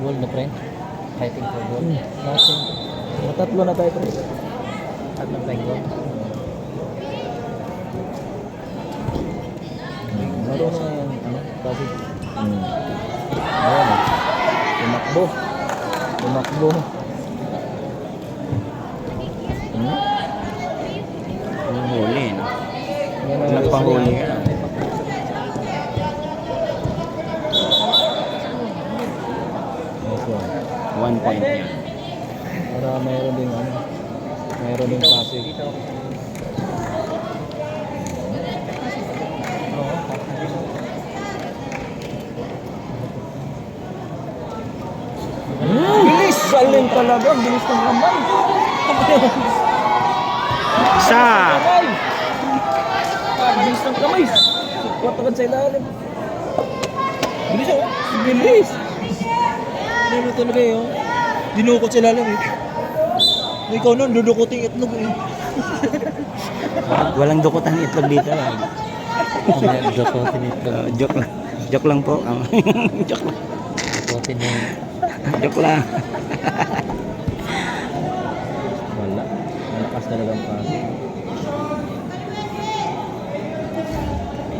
Gold na pre. Fighting for gold. Hmm. Nothing. Matatlo na tayo pre. At na tayong gold. Marunong na yan. Ano? Kasi. Hmm. Ayan o. Tumakbo. Tumakbo. Hmm? Yung huli, no? Ang Nagpahuli ka. Nice one. Point yan. Para mayroon ding ano. Mayroon ding passive. Bilis! Galing talaga. Ang bilis ng kamay. Isa! Bilis ng kamay. Sukwat agad sa ilalim. Bilis oh. Bilis! Ano mo talaga yun? Dinukot sa ilalim eh. Ikaw nun, dudukutin itlog eh. Walang dukot ang itlog dito. Ang dukotin ito. Uh, joke lang. Joke lang po. Joke lang. Dukotin yung Joke lang. Wala. Malakas talaga ang pasi.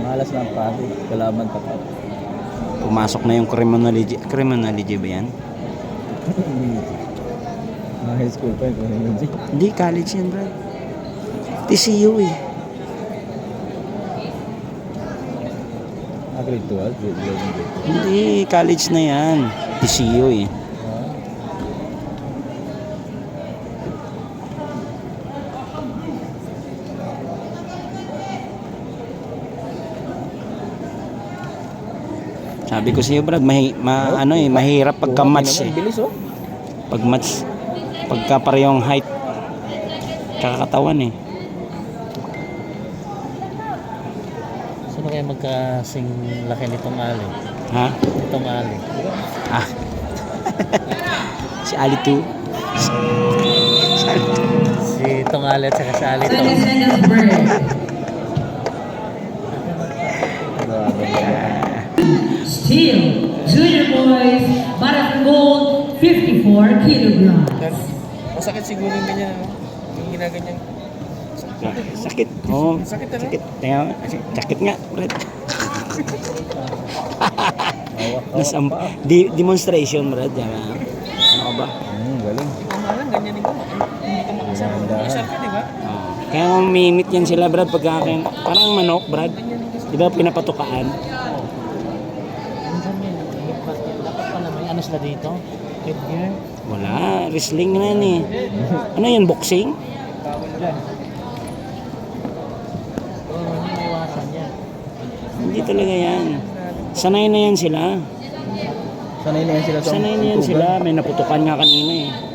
Malas na ang pasi. Kalaban tapat. Pumasok na yung criminology. Criminology ba yan? Mga high school pa yun. Hindi, college yan, bro. TCU eh. Ah, grade 12? Grade 11, grade 12. Hindi, college na yan. TCU eh. Sabi ko sa iyo, brad, mahi, ma, ano eh, mahirap pagka match eh. Bilis oh. Pag match, pagka parehong height, tsaka katawan eh. Sino kaya magkasing laki nitong ali? Ha? Nitong ali. Ah. si Ali 2. Si, si Ali Si Tong Ali at saka si Ali 2. Still, junior boys, Barat Gold, 54 kilograms. Masakit siguro yung ganyan, ano? Yung ginaganyan. Sakit. Oo. Oh, Sakit, ano? sakit. Tingnan. Sakit nga, Brad. Hawak, Nas, hawak pa. di, demonstration, Brad. Yan, ah. Ano ka ba? Hmm, galing. Tama lang, ganyan din ko. Hindi ka makasama. Isar ka, di ba? Oh. Kaya mamimit yan sila, Brad, pagka akin. Parang manok, Brad. Di ba pinapatukaan? Minsan yun, dapat, dapat pala may ano sila dito? Headgear? Wala. Wrestling na yan eh. Ano yan, boxing? Oo, oh, may iwasan. Hindi talaga yan. Sanay na yan sila. Sanay na yan sila sa Sanay na yan sila. May naputukan nga kanina eh.